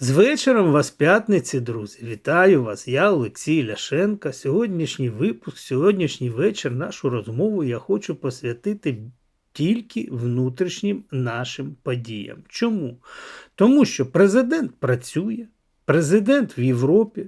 З вечором вас п'ятниці, друзі. Вітаю вас. Я Олексій Ляшенка. Сьогоднішній випуск, сьогоднішній вечір, нашу розмову я хочу посвятити тільки внутрішнім нашим подіям. Чому? Тому що президент працює, президент в Європі.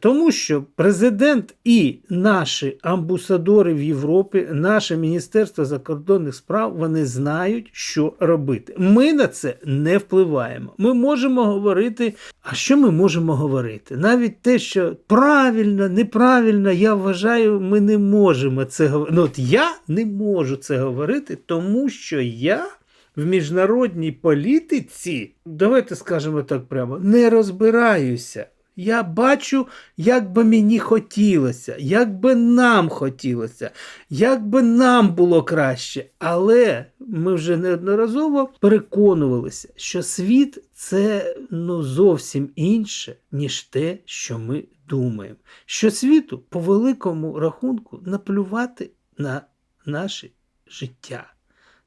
Тому що президент і наші амбасадори в Європі, наше Міністерство закордонних справ, вони знають, що робити. Ми на це не впливаємо. Ми можемо говорити. А що ми можемо говорити? Навіть те, що правильно, неправильно, я вважаю, ми не можемо це говорити. Ну, от я не можу це говорити, тому що я. В міжнародній політиці, давайте скажемо так прямо, не розбираюся. Я бачу, як би мені хотілося, як би нам хотілося, як би нам було краще. Але ми вже неодноразово переконувалися, що світ це ну, зовсім інше, ніж те, що ми думаємо. Що світу, по великому рахунку, наплювати на наше життя,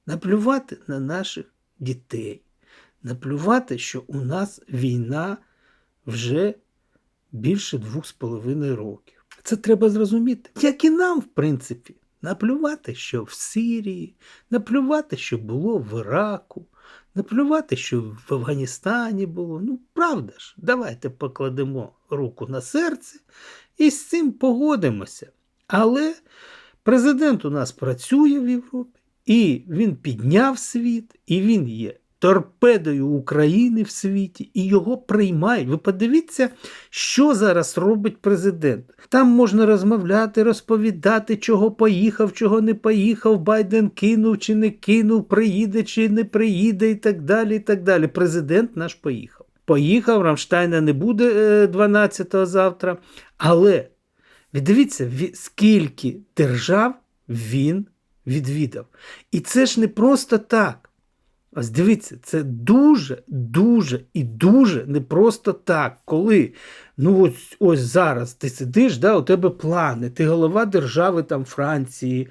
наплювати на наших дітей, наплювати, що у нас війна вже більше двох з половиною років. Це треба зрозуміти. Як і нам, в принципі, наплювати, що в Сирії, наплювати, що було в Іраку, наплювати, що в Афганістані було. Ну, правда ж, давайте покладемо руку на серце і з цим погодимося. Але президент у нас працює в Європі, і він підняв світ, і він є торпедою України в світі, і його приймають. Ви подивіться, що зараз робить президент. Там можна розмовляти, розповідати, чого поїхав, чого не поїхав, Байден кинув чи не кинув, приїде чи не приїде, і так далі. і так далі. Президент наш поїхав. Поїхав, Рамштайна не буде 12-го завтра. Але дивіться, скільки держав він відвідав. І це ж не просто так. Ось дивіться, це дуже, дуже і дуже не просто так, коли ну ось ось зараз ти сидиш, да, у тебе плани, ти голова держави там Франції,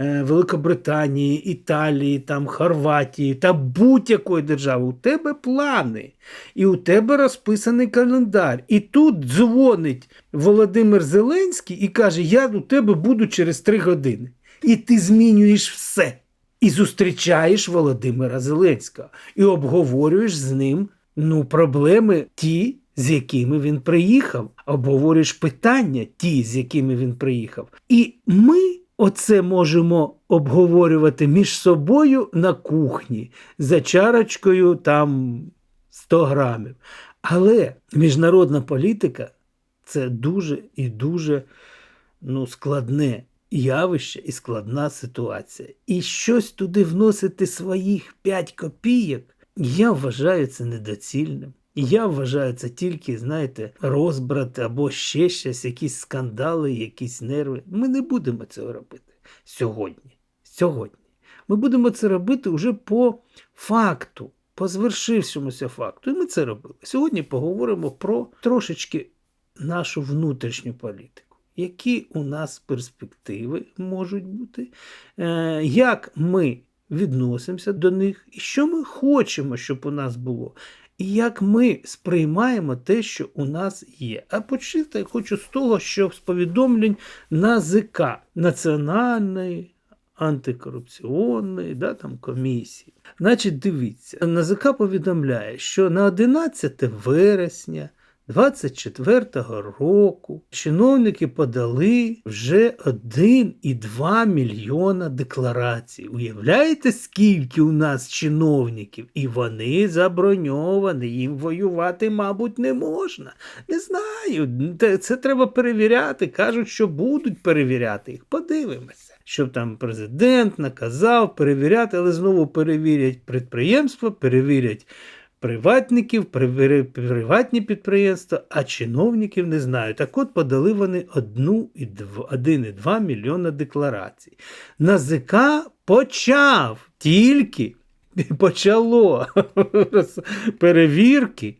е, Великобританії, Італії, там Хорватії та будь-якої держави, у тебе плани, і у тебе розписаний календар. І тут дзвонить Володимир Зеленський і каже: Я у тебе буду через три години. І ти змінюєш все. І зустрічаєш Володимира Зеленського і обговорюєш з ним ну, проблеми ті, з якими він приїхав, обговорюєш питання ті, з якими він приїхав. І ми оце можемо обговорювати між собою на кухні за чарочкою там 100 грамів. Але міжнародна політика це дуже і дуже ну, складне явище і складна ситуація. І щось туди вносити своїх 5 копійок, я вважаю це недоцільним. Я вважаю це тільки, знаєте, розбрат або ще щось, якісь скандали, якісь нерви. Ми не будемо цього робити сьогодні. Сьогодні. Ми будемо це робити вже по факту, по звершившомуся факту. І ми це робили. Сьогодні поговоримо про трошечки нашу внутрішню політику які у нас перспективи можуть бути, е, як ми відносимося до них, і що ми хочемо, щоб у нас було. І як ми сприймаємо те, що у нас є. А почати я хочу з того, що з повідомлень НАЗК Національної антикорупційної да, там, комісії. Значить, дивіться, НАЗК повідомляє, що на 11 вересня 24-го року чиновники подали вже 1,2 мільйона декларацій. Уявляєте, скільки у нас чиновників? І вони заброньовані, їм воювати, мабуть, не можна. Не знаю. Це треба перевіряти. Кажуть, що будуть перевіряти їх. Подивимося. Щоб там президент наказав перевіряти, але знову перевірять підприємства, перевірять приватників, приватні підприємства, а чиновників не знаю. Так от подали вони 1,2 мільйона декларацій. НАЗК почав тільки почало перевірки.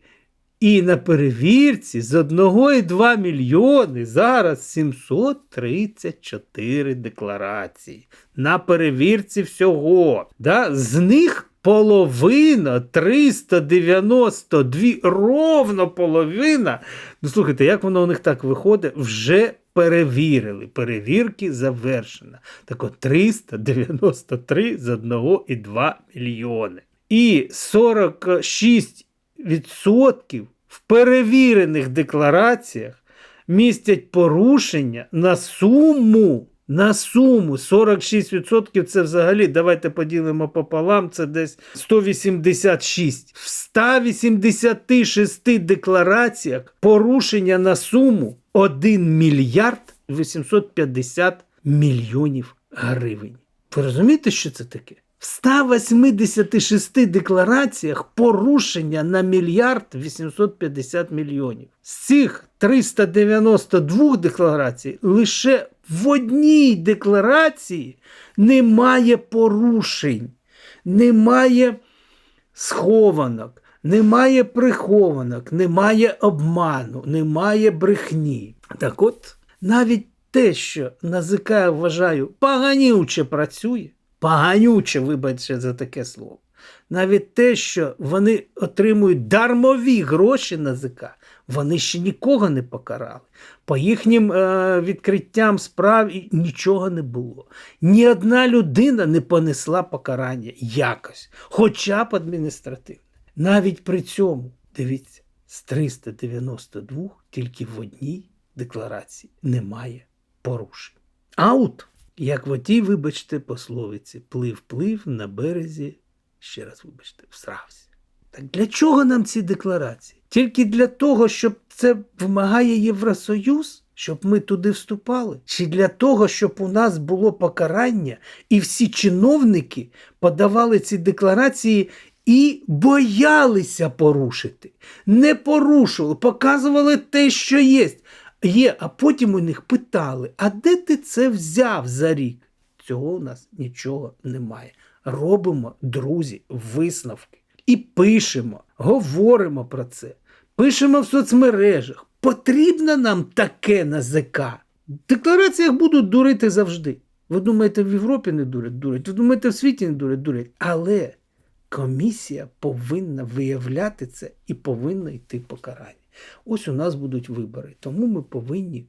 І на перевірці з 1,2 мільйони зараз 734 декларації. На перевірці всього. Да? З них половина 392, ровно половина. Ну, слухайте, як воно у них так виходить, вже перевірили. Перевірки завершена. Так от 393 з 1,2 мільйони. І 46% в перевірених деклараціях містять порушення на суму. На суму 46% це взагалі, давайте поділимо пополам, це десь 186. В 186 деклараціях порушення на суму 1 мільярд 850 мільйонів гривень. Ви розумієте, що це таке? В 186 деклараціях порушення на мільярд 850 мільйонів. З цих 392 декларацій лише в одній декларації немає порушень, немає схованок, немає прихованок, немає обману, немає брехні. Так от, навіть те, що НАЗК, я вважаю, поганюче працює, поганюче, вибачте за таке слово. Навіть те, що вони отримують дармові гроші НАЗК, вони ще нікого не покарали. По їхнім е, відкриттям справ нічого не було. Ні одна людина не понесла покарання якось, хоча б адміністративне. Навіть при цьому, дивіться, з 392 тільки в одній декларації немає порушень. Аут, як в отій, вибачте, пословиці, плив-плив на березі, ще раз вибачте, всрався. Так для чого нам ці декларації? Тільки для того, щоб це вимагає Євросоюз, щоб ми туди вступали? Чи для того, щоб у нас було покарання, і всі чиновники подавали ці декларації і боялися порушити? Не порушували, показували те, що є. Є, а потім у них питали: а де ти це взяв за рік? Цього у нас нічого немає. Робимо, друзі, висновки і пишемо, говоримо про це, пишемо в соцмережах. Потрібно нам таке НАЗК. В деклараціях будуть дурити завжди. Ви думаєте, в Європі не дурять, дурять, ви думаєте, в світі не дурять, дурять. Але комісія повинна виявляти це і повинна йти покарання. Ось у нас будуть вибори. Тому ми повинні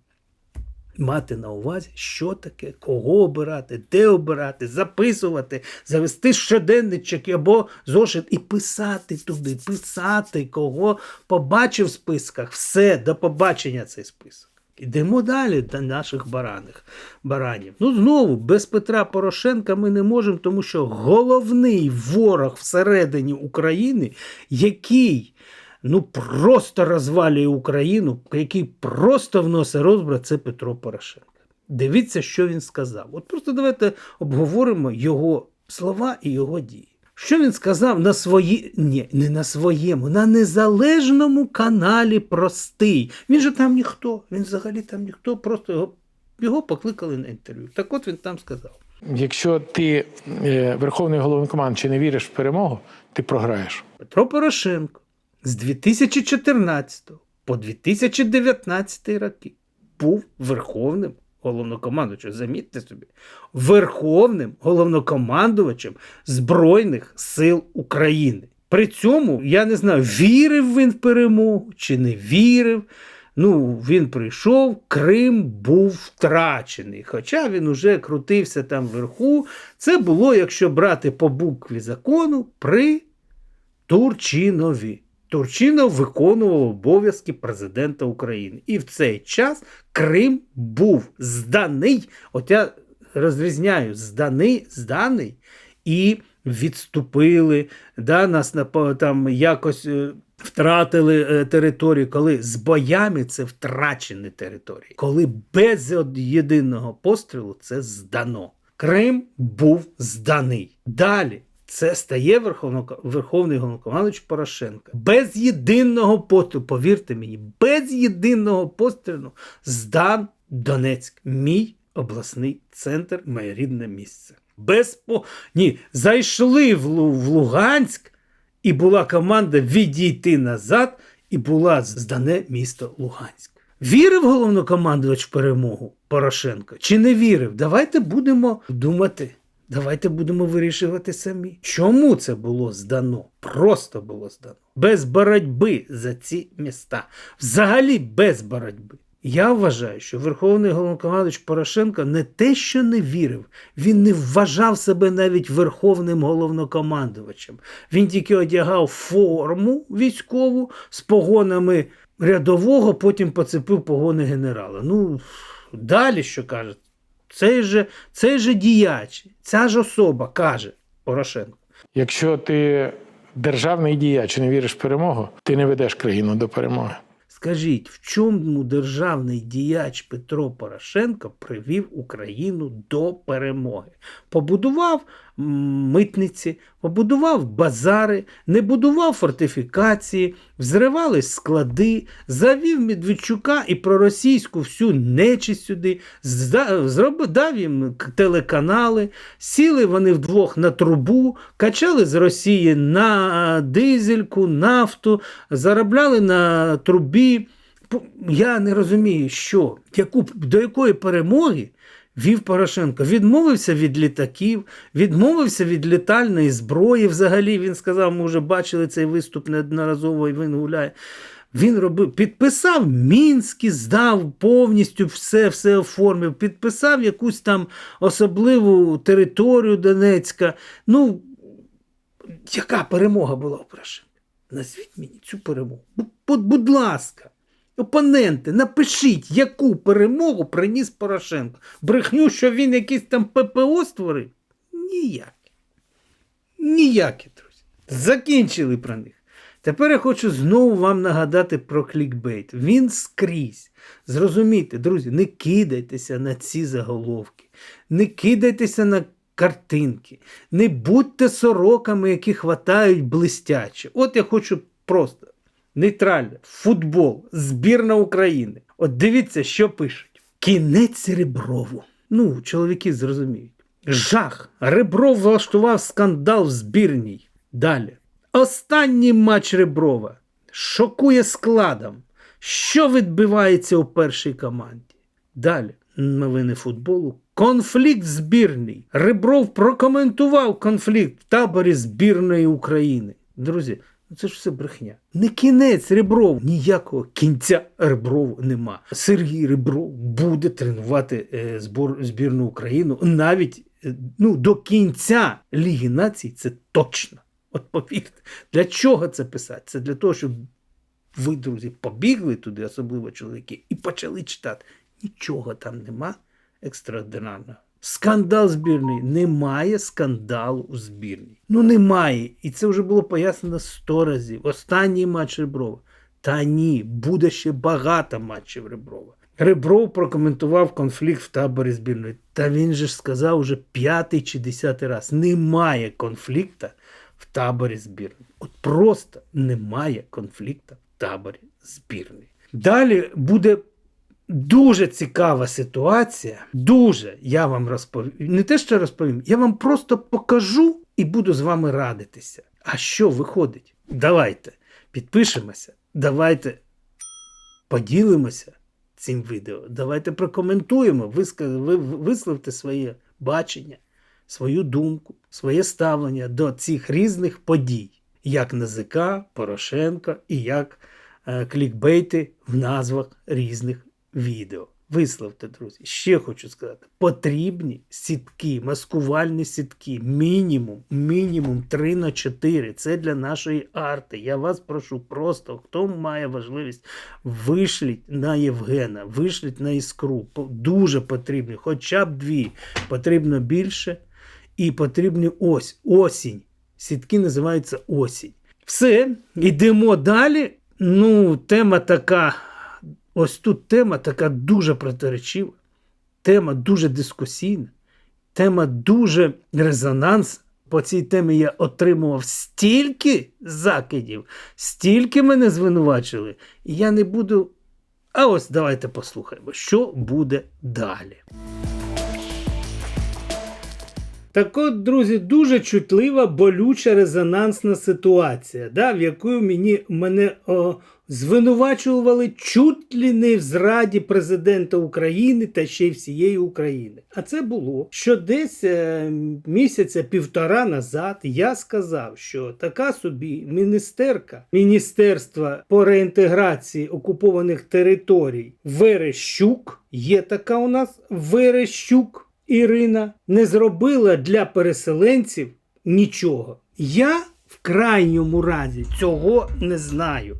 мати на увазі, що таке, кого обирати, де обирати, записувати, завести щоденничок або зошит і писати туди, писати, кого побачив в списках. Все, до побачення цей список. Ідемо далі до наших бараних, баранів. Ну, знову, без Петра Порошенка ми не можемо, тому що головний ворог всередині України, який ну просто розвалює Україну, який просто вносить розбрат, це Петро Порошенко. Дивіться, що він сказав. От просто давайте обговоримо його слова і його дії. Що він сказав на свої... Ні, не на своєму, на незалежному каналі Простий. Він же там ніхто, він взагалі там ніхто, просто його, його покликали на інтерв'ю. Так от він там сказав. Якщо ти е, верховний головнокомандуючий не віриш в перемогу, ти програєш. Петро Порошенко з 2014 по 2019 роки був верховним головнокомандувачем. Замітьте собі, верховним головнокомандувачем Збройних сил України. При цьому я не знаю, вірив він в перемогу чи не вірив. Ну, він прийшов, Крим був втрачений. Хоча він уже крутився там вверху. Це було, якщо брати по букві закону, при Турчинові. Турчинов виконував обов'язки президента України. І в цей час Крим був зданий. От я розрізняю зданий, зданий і відступили. Да, Нас там якось е, втратили е, територію, коли з боями це втрачені території. Коли без єдиного пострілу це здано. Крим був зданий. Далі. Це стає Верховний головнокомандуючий Порошенко. Без єдиного пострілу, повірте мені, без єдиного пострілу здан Донецьк, мій обласний центр, моє рідне місце. Без по... Ні, зайшли в Луганськ, і була команда відійти назад, і була здане місто Луганськ. Вірив головнокомандувач в перемогу Порошенко чи не вірив? Давайте будемо думати. Давайте будемо вирішувати самі. Чому це було здано? Просто було здано. Без боротьби за ці міста. Взагалі без боротьби. Я вважаю, що Верховний головнокомандуючий Порошенко не те, що не вірив, він не вважав себе навіть верховним головнокомандувачем. Він тільки одягав форму військову з погонами рядового, потім поцепив погони генерала. Ну, далі що каже? Цей же, цей же діяч, ця ж особа каже Порошенко. Якщо ти державний діяч і не віриш в перемогу, ти не ведеш країну до перемоги. Скажіть, в чому державний діяч Петро Порошенко привів Україну до перемоги? Побудував митниці, побудував базари, не будував фортифікації, взривались склади, завів Медведчука і проросійську всю нечисть сюди, дав їм телеканали, сіли вони вдвох на трубу, качали з Росії на дизельку, нафту, заробляли на трубі. Я не розумію, що, яку, до якої перемоги вів Порошенко. Відмовився від літаків, відмовився від літальної зброї. Взагалі він сказав, ми вже бачили цей виступ неодноразово, і він гуляє. Він робив, підписав Мінські, здав повністю все, все оформив, підписав якусь там особливу територію Донецька. Ну, яка перемога була у Порошенка? Назвіть мені цю перемогу. Будь, будь ласка, опоненти, напишіть, яку перемогу приніс Порошенко. Брехню, що він якийсь там ППО створив? Ніякі. Ніякі, друзі. Закінчили про них. Тепер я хочу знову вам нагадати про клікбейт. Він скрізь. Зрозумійте, друзі, не кидайтеся на ці заголовки, не кидайтеся на картинки, не будьте сороками, які хватають блистяче. От я хочу просто нейтрально, футбол, збірна України. От дивіться, що пишуть. Кінець Реброву. Ну, чоловіки зрозуміють. Жах. Ребров влаштував скандал в збірній. Далі. Останній матч Реброва шокує складом. Що відбувається у першій команді? Далі. Новини футболу. Конфлікт збірний. Ребров прокоментував конфлікт в таборі збірної України. Друзі, це ж все брехня. Не кінець Ребров. Ніякого кінця Реброву нема. Сергій Ребров буде тренувати е, збор, збірну Україну навіть е, ну, до кінця Ліги націй. Це точно. От повірте, для чого це писати? Це для того, щоб ви, друзі, побігли туди, особливо чоловіки, і почали читати. Нічого там нема екстраординарного. Скандал збірний. Немає скандалу у збірній. Ну немає. І це вже було пояснено сто разів. Останній матч Реброва. Та ні, буде ще багато матчів Реброва. Ребров прокоментував конфлікт в таборі збірної. Та він же ж сказав уже п'ятий чи десятий раз. Немає конфлікту в таборі збірної. От просто немає конфлікту в таборі збірної. Далі буде дуже цікава ситуація. Дуже я вам розповім. Не те, що розповім, я вам просто покажу і буду з вами радитися. А що виходить? Давайте підпишемося, давайте поділимося цим відео. Давайте прокоментуємо, ви- висловте своє бачення, свою думку, своє ставлення до цих різних подій, як НАЗК, Порошенко і як е, клікбейти в назвах різних відео. Висловте, друзі. Ще хочу сказати: потрібні сітки, маскувальні сітки, мінімум, мінімум 3 на 4. Це для нашої арти. Я вас прошу просто, хто має важливість, вишліть на Євгена, вишліть на іскру. Дуже потрібні, хоча б дві. Потрібно більше. І потрібні ось осінь. Сітки називаються осінь. Все, йдемо далі. Ну, тема така. Ось тут тема така дуже протиречива, тема дуже дискусійна, тема дуже резонанс. По цій темі я отримував стільки закидів, стільки мене звинувачили, і я не буду. А ось давайте послухаємо, що буде далі. Так от, друзі, дуже чутлива, болюча резонансна ситуація, да, в яку мені мене о, звинувачували чуть ли не в зраді президента України та ще й всієї України. А це було, що десь е, місяця півтора назад я сказав, що така собі міністерка Міністерства по реінтеграції окупованих територій Верещук, є така у нас Верещук Ірина, не зробила для переселенців нічого. Я крайньому разі цього не знаю.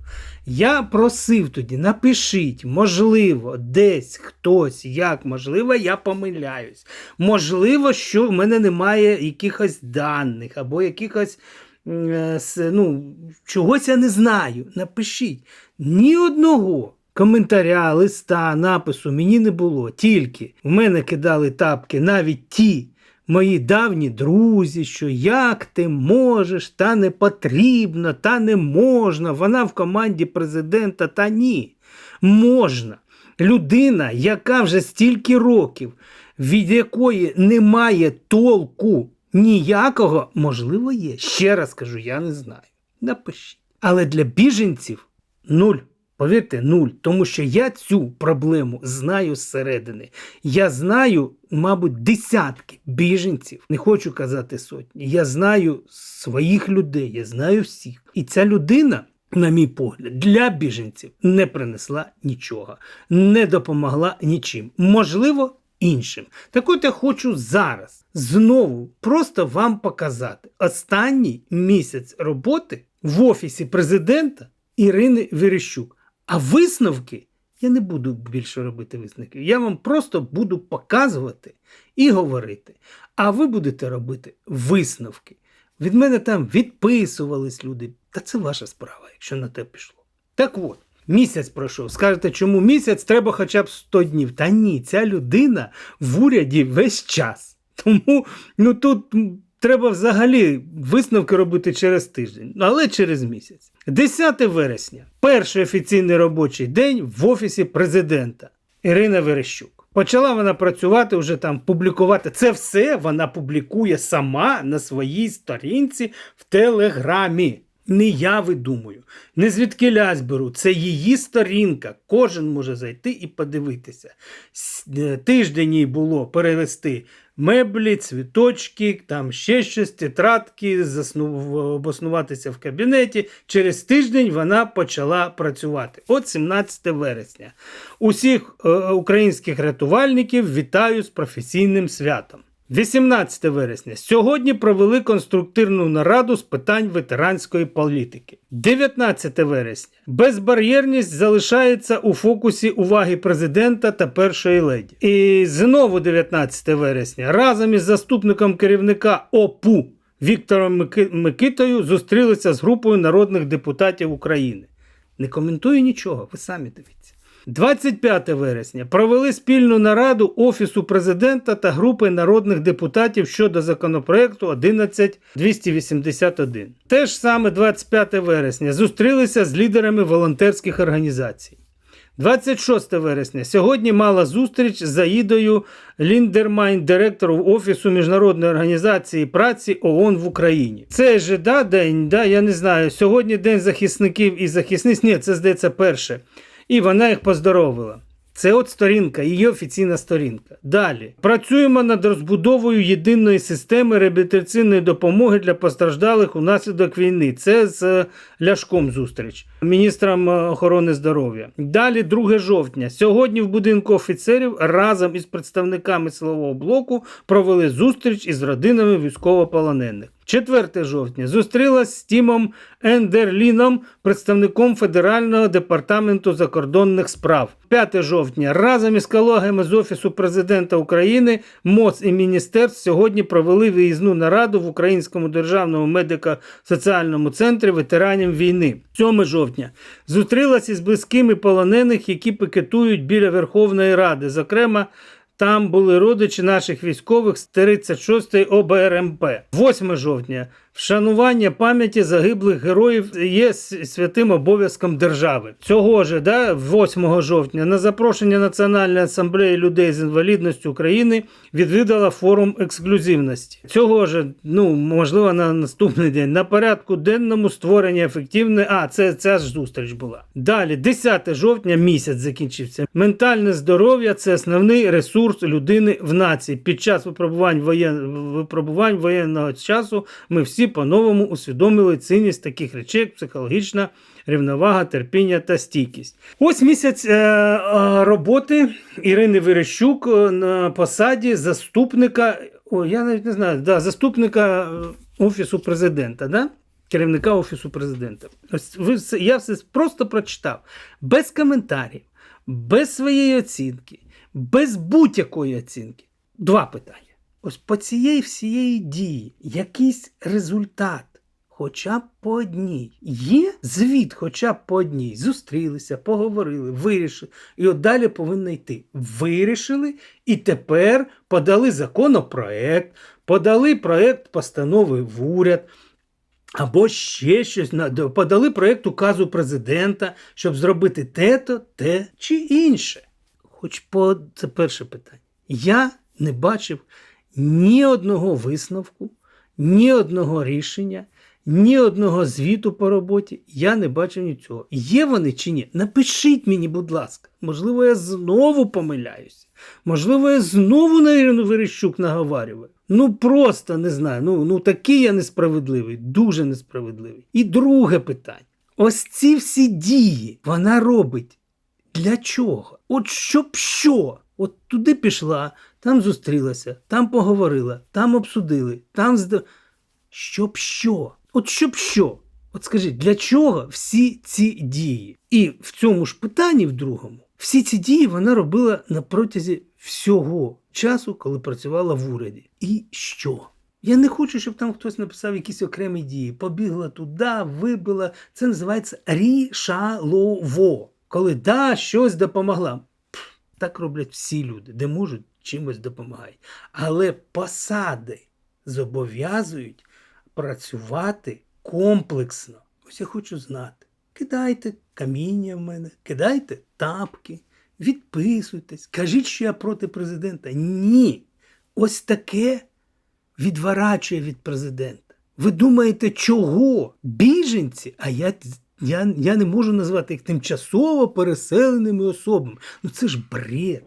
Я просив тоді, напишіть, можливо, десь хтось, як можливо, я помиляюсь. Можливо, що в мене немає якихось даних або якихось е, ну, чогось я не знаю. Напишіть. Ні одного коментаря, листа, напису мені не було. Тільки в мене кидали тапки навіть ті мої давні друзі, що як ти можеш, та не потрібно, та не можна. Вона в команді президента, та ні. Можна. Людина, яка вже стільки років, від якої немає толку ніякого, можливо, є. Ще раз кажу, я не знаю. Напишіть. Але для біженців нуль. Повірте, нуль. Тому що я цю проблему знаю зсередини. Я знаю, мабуть, десятки біженців. Не хочу казати сотні. Я знаю своїх людей, я знаю всіх. І ця людина, на мій погляд, для біженців не принесла нічого, не допомогла нічим. Можливо, іншим. Так от я хочу зараз знову просто вам показати останній місяць роботи в офісі президента Ірини Верещук. А висновки я не буду більше робити висновків. Я вам просто буду показувати і говорити. А ви будете робити висновки. Від мене там відписувались люди. Та це ваша справа, якщо на те пішло. Так от, місяць пройшов. Скажете, чому місяць треба хоча б 100 днів? Та ні, ця людина в уряді весь час. Тому ну тут треба взагалі висновки робити через тиждень, але через місяць. 10 вересня, перший офіційний робочий день в офісі президента Ірина Верещук. Почала вона працювати вже там, публікувати. Це все вона публікує сама на своїй сторінці в Телеграмі. Не я видумую, не звідки лясь беру. Це її сторінка. Кожен може зайти і подивитися. Е, Тиждень їй було перевести меблі, цвіточки, там ще щось, тетрадки, заснув, обоснуватися в кабінеті. Через тиждень вона почала працювати. От 17 вересня. Усіх е, українських рятувальників вітаю з професійним святом. 18 вересня. Сьогодні провели конструктивну нараду з питань ветеранської політики. 19 вересня. Безбар'єрність залишається у фокусі уваги президента та першої леді. І знову 19 вересня. Разом із заступником керівника ОПУ Віктором Микитою зустрілися з групою народних депутатів України. Не коментую нічого, ви самі дивіться. 25 вересня провели спільну нараду Офісу президента та групи народних депутатів щодо законопроекту 11281. Те ж саме 25 вересня зустрілися з лідерами волонтерських організацій. 26 вересня. Сьогодні мала зустріч з Аїдою Ліндермайн, директором Офісу Міжнародної організації праці ООН в Україні. Це ж да, день, да, я не знаю. Сьогодні День захисників і захисниць. Ні, це здається перше. І вона їх поздоровила. Це от сторінка, її офіційна сторінка. Далі працюємо над розбудовою єдиної системи реабілітаційної допомоги для постраждалих унаслідок війни. Це з е, Ляшком зустріч, міністром охорони здоров'я. Далі 2 жовтня. Сьогодні в будинку офіцерів разом із представниками силового блоку провели зустріч із родинами військовополонених. 4 жовтня зустрілась з Тімом Ендерліном, представником Федерального департаменту закордонних справ. 5 жовтня разом із колегами з Офісу президента України, МОЗ і Міністерств сьогодні провели виїзну нараду в Українському державному медико-соціальному центрі ветеранів війни. 7 жовтня зустрілася із близькими полонених, які пикетують біля Верховної Ради, зокрема. Там були родичі наших військових з 36-ї ОБРМП. 8 жовтня Вшанування пам'яті загиблих героїв є святим обов'язком держави. Цього ж, да, 8 жовтня, на запрошення Національної асамблеї людей з інвалідністю України відвідала форум ексклюзивності. Цього ж, ну можливо, на наступний день на порядку денному створення ефективної. А, це ця ж зустріч була. Далі, 10 жовтня, місяць закінчився. Ментальне здоров'я це основний ресурс людини в нації. Під час випробувань воєн... випробувань воєнного часу ми всі по-новому усвідомили цінність таких речей, як психологічна рівновага, терпіння та стійкість. Ось місяць е, е, роботи Ірини Верещук е, на посаді заступника. О, я навіть не знаю, да, заступника офісу президента, да? керівника офісу президента. Ось ви все, я все просто прочитав без коментарів, без своєї оцінки, без будь-якої оцінки. Два питання. Ось по цієї всієї дії якийсь результат, хоча б по одній. Є звіт, хоча б по одній. Зустрілися, поговорили, вирішили. І от далі повинно йти. Вирішили і тепер подали законопроект, подали проект постанови в уряд. Або ще щось подали проєкт указу президента, щоб зробити те-то, те чи інше. Хоч по це перше питання. Я не бачив ні одного висновку, ні одного рішення, ні одного звіту по роботі. Я не бачив нічого. Є вони чи ні? Напишіть мені, будь ласка. Можливо, я знову помиляюся. Можливо, я знову на Ірину Верещук наговарюю. Ну просто не знаю. Ну, ну такий я несправедливий, дуже несправедливий. І друге питання: ось ці всі дії вона робить для чого? От щоб що? От туди пішла, там зустрілася, там поговорила, там обсудили, там зда... Щоб що? От щоб що? От скажіть, для чого всі ці дії? І в цьому ж питанні, в другому, всі ці дії вона робила на протязі всього часу, коли працювала в уряді. І що? Я не хочу, щоб там хтось написав якісь окремі дії. Побігла туди, вибила. Це називається рішалово. Коли да, щось допомогла. Так роблять всі люди, де можуть, чимось допомагають. Але посади зобов'язують працювати комплексно. Ось я хочу знати. Кидайте каміння в мене, кидайте тапки, відписуйтесь, кажіть, що я проти президента. Ні. Ось таке відворачує від президента. Ви думаєте, чого? Біженці, а я, я, я не можу назвати їх тимчасово переселеними особами. Ну це ж бред.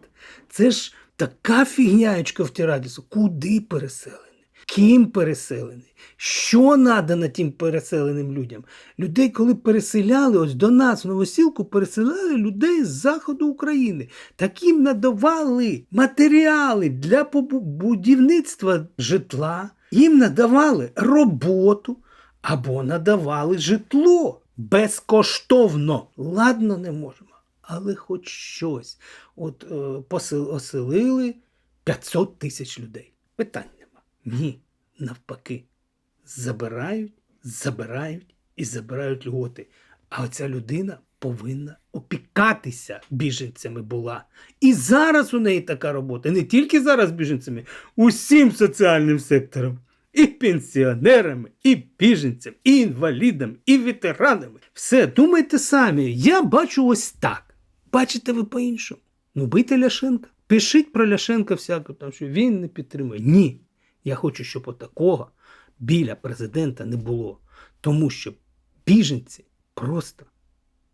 Це ж така фігняючка в Тірадісу. Куди переселений? Ким переселений? Що надано тим переселеним людям? Людей, коли переселяли, ось до нас в Новосілку переселяли людей з заходу України. Таким надавали матеріали для будівництва житла, їм надавали роботу або надавали житло безкоштовно. Ладно, не можемо, але хоч щось. От е, посел- оселили 500 тисяч людей. Питань нема. Ні, навпаки. Забирають, забирають і забирають льготи. А оця людина повинна опікатися біженцями була. І зараз у неї така робота. Не тільки зараз біженцями, усім соціальним сектором. І пенсіонерами, і біженцям, і інвалідам, і ветеранами. Все, думайте самі, я бачу ось так. Бачите ви по-іншому. Ну, бийте Ляшенка. Пишіть про Ляшенка всяко, там, що він не підтримує. Ні. Я хочу, щоб отакого біля президента не було. Тому що біженці просто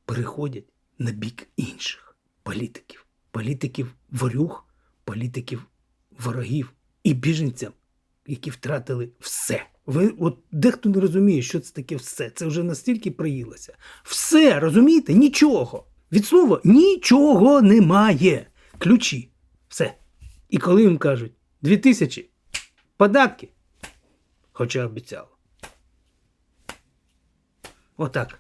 переходять на бік інших політиків. Політиків ворюг, політиків ворогів і біженцям, які втратили все. Ви от дехто не розуміє, що це таке все. Це вже настільки приїлося. Все, розумієте? Нічого. Від слова нічого немає. Ключі. Все. І коли їм кажуть, дві тисячі податки, хоча обіцяли. Отак.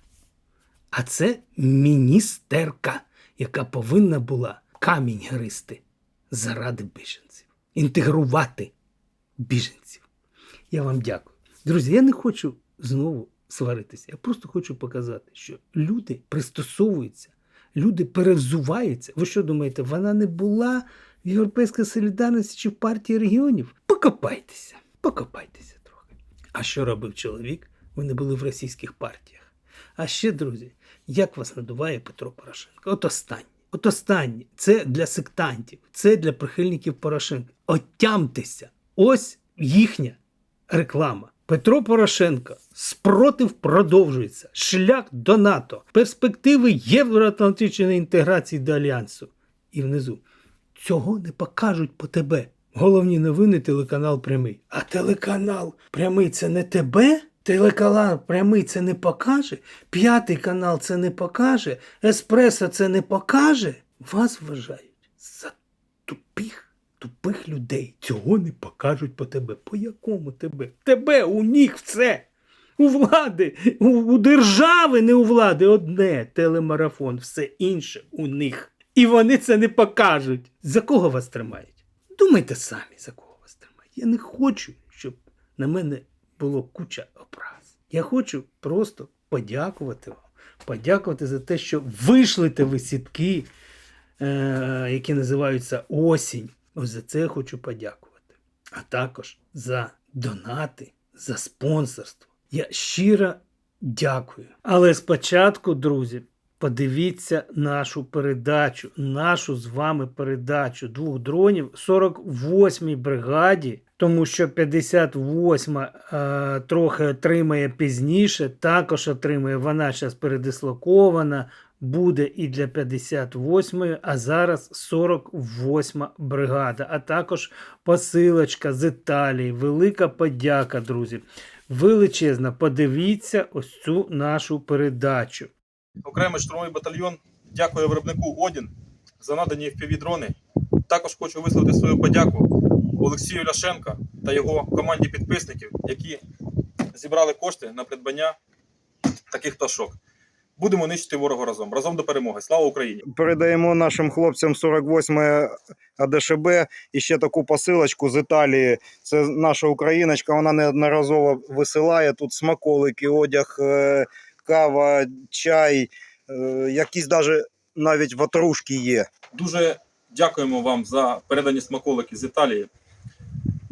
А це міністерка, яка повинна була камінь гристи заради біженців, інтегрувати біженців. Я вам дякую. Друзі, я не хочу знову сваритися. Я просто хочу показати, що люди пристосовуються, люди перевзуваються. Ви що думаєте, вона не була в Європейській солідарності чи в партії регіонів? Покопайтеся, покопайтеся трохи. А що робив чоловік? Вони були в російських партіях. А ще, друзі, як вас надуває Петро Порошенко? От останнє. От останнє. Це для сектантів, це для прихильників Порошенка. Отямтеся. Ось їхня реклама. Петро Порошенко. Спротив продовжується. Шлях до НАТО. Перспективи євроатлантичної інтеграції до Альянсу. І внизу. Цього не покажуть по тебе. Головні новини телеканал прямий. А телеканал прямий це не тебе? Телеканал прямий це не покаже? П'ятий канал це не покаже? Еспресо це не покаже? Вас вважають за тупих, людей. Цього не покажуть по тебе. По якому тебе? Тебе у них все. У влади, у, у держави, не у влади, одне телемарафон, все інше у них. І вони це не покажуть. За кого вас тримають? Думайте самі, за кого вас тримають. Я не хочу, щоб на мене було куча образ. Я хочу просто подякувати вам. Подякувати за те, що вишлите ви сітки, е, які називаються осінь. Ось за це хочу подякувати. А також за донати, за спонсорство. Я щиро дякую. Але спочатку, друзі, подивіться нашу передачу, нашу з вами передачу двох дронів 48-й бригаді, тому що 58-ма е, трохи отримає пізніше, також отримає, вона зараз передислокована, буде і для 58-ї, а зараз 48-ма бригада, а також посилочка з Італії. Велика подяка, друзі. Величезна, подивіться ось цю нашу передачу. окремий штурмовий батальйон дякує виробнику Одін за надані FPV-дрони. Також хочу висловити свою подяку Олексію Ляшенка та його команді підписників, які зібрали кошти на придбання таких пташок. Будемо нищити ворога разом. Разом до перемоги. Слава Україні! передаємо нашим хлопцям 48 АДШБ і ще таку посилочку з Італії. Це наша україночка. Вона неодноразово висилає тут смаколики, одяг, е, кава, чай, е, якісь даже навіть ватрушки є. Дуже дякуємо вам за передані смаколики з Італії.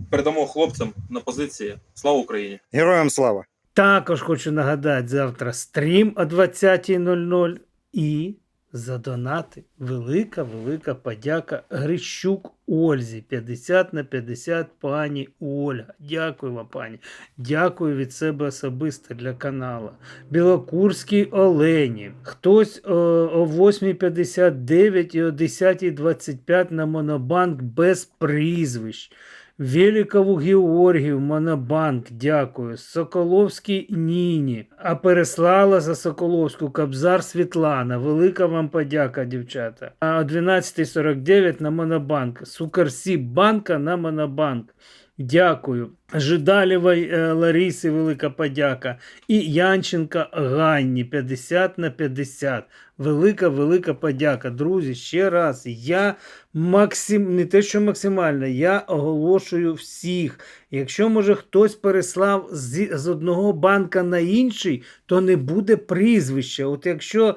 Передамо хлопцям на позиції. Слава Україні! Героям слава! Також хочу нагадати, завтра стрім о 20.00 і за донати велика, велика подяка Грищук Ользі. 50 на 50 пані Ольга. Дякую вам, пані. Дякую від себе особисто для каналу. Білокурській Олені. Хтось о, о 8.59 і о 10.25 на Монобанк без прізвищ. Великову Георгію Монобанк, дякую. Соколовській Ніні. А переслала за Соколовську Кобзар Світлана. Велика вам подяка, дівчата. А о 12.49 на Монобанк. Сукарсі банка на Монобанк. Дякую. Жидалєвій е, Ларісі велика подяка. І Янченка Ганні 50 на 50. Велика, велика подяка. Друзі, ще раз. Я максим... не те, що максимально, я оголошую всіх. Якщо, може, хтось переслав з, з одного банка на інший, то не буде прізвища. От якщо е,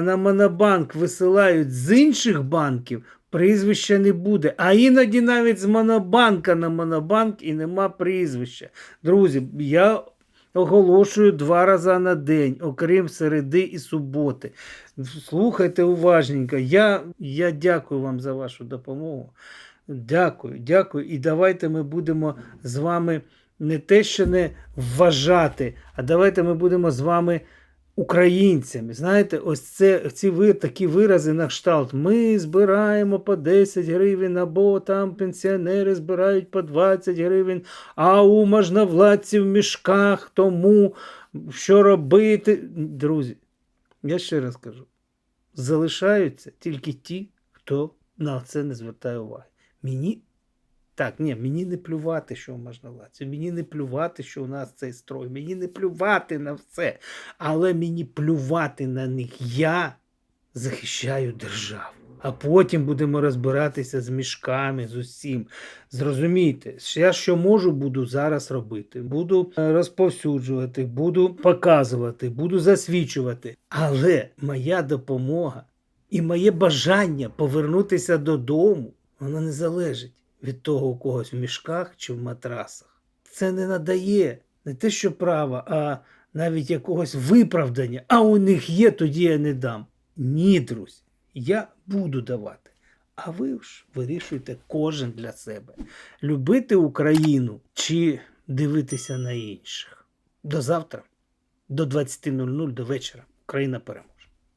на Монобанк висилають з інших банків, прізвища не буде. А іноді навіть з Монобанка на Монобанк і нема прізвища. Друзі, я оголошую два рази на день, окрім середи і суботи. Слухайте уважненько. Я, я дякую вам за вашу допомогу. Дякую, дякую. І давайте ми будемо з вами не те, що не вважати, а давайте ми будемо з вами українцями. Знаєте, ось це ці ви такі вирази на кшталт. Ми збираємо по 10 гривень, або там пенсіонери збирають по 20 гривень, а у можновладців в мішках тому що робити. Друзі, я ще раз кажу: залишаються тільки ті, хто на це не звертає уваги. Мені так, ні, мені не плювати, що в можновладці, мені не плювати, що у нас цей строй, мені не плювати на все, але мені плювати на них. Я захищаю державу. А потім будемо розбиратися з мішками, з усім. Зрозумійте, я що можу, буду зараз робити. Буду е, розповсюджувати, буду показувати, буду засвідчувати. Але моя допомога і моє бажання повернутися додому, воно не залежить від того, у когось в мішках чи в матрасах. Це не надає не те, що права, а навіть якогось виправдання, а у них є, тоді я не дам. Ні, друзі, я буду давати. А ви ж вирішуйте кожен для себе. Любити Україну чи дивитися на інших. До завтра, до 20.00 до вечора. Україна переможе.